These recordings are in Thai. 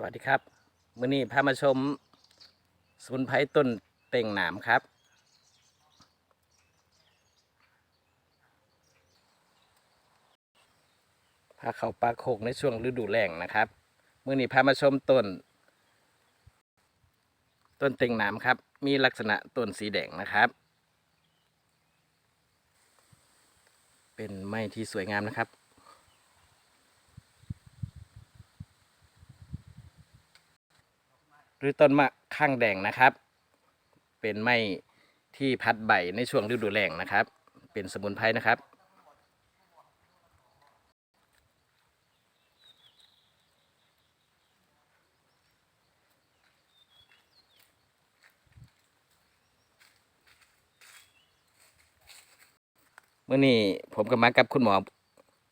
สวัสดีครับมื้อนี้พามาชมสมุนไพรต้นเต่งหนามครับ พาเขาปลาโขกในช่วงฤดูแล้งนะครับมื้อนี้พามาชมต้น ต้นเต่งหนามครับ มีลักษณะต้นสีแดงนะครับ เป็นไม้ที่สวยงามนะครับ หรือต้นมะข้างแดงนะครับ เป็นไม้ที่พัดใบในช่วงฤดูแล้งนะครับ เป็นสมุนไพรนะครับ เมื่อนี้ผมก็มากับคุณหมอ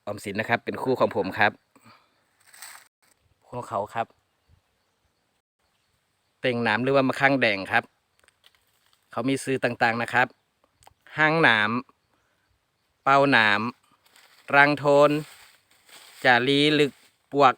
อมสินนะครับ เป็นคู่ของผมครับของเขาครับ เต่งหนามหรือว่ามะข้างแดงครับ เขามีซื้อต่างๆนะครับห้างหนามเป้าหนามรังโทนจารีลึกปวก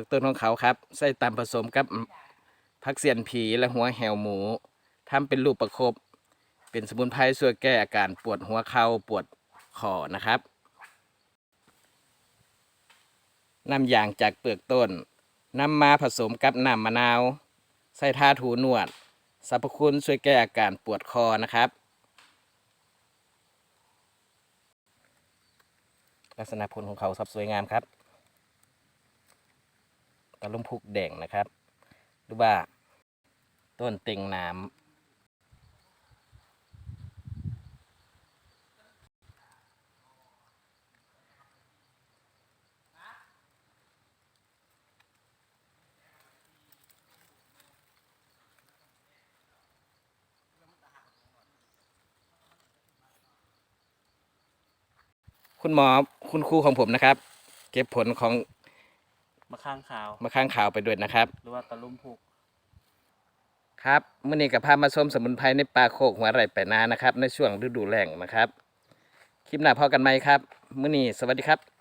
เปลือกต้นของเขาครับ ใส่ตามผสมกับผักเสียนผีและหัวแหวหมูทำเป็นรูปประคบเป็นสมุนไพรช่วยแก้อาการปวดหัวเข่าปวดคอนะครับน้ำยางจากเปลือกต้นนำมาผสมกับน้ำมะนาว ใส่ทาถูนวดสรรพคุณช่วยแก้อาการปวดคอนะครับ ลักษณะผลของเขาสับสวยงามครับ ตะลุมพุกแดงนะครับ หรือว่าต้นเต็งน้ำคุณหมอคุณครูของผมนะครับ เก็บผลของ มะข้างขาวมะข้างขาวไปด้วยนะครับ หรือว่าตะลุ่มพุกครับมื่อนี้กับพามาชมสมุนไพรในป่าโคกหัวไร่ไปนานะครับ ในช่วงฤดูแล้งนะครับ คลิปหน้าพอกันไหมครับมื่อนี้สวัสดีครับ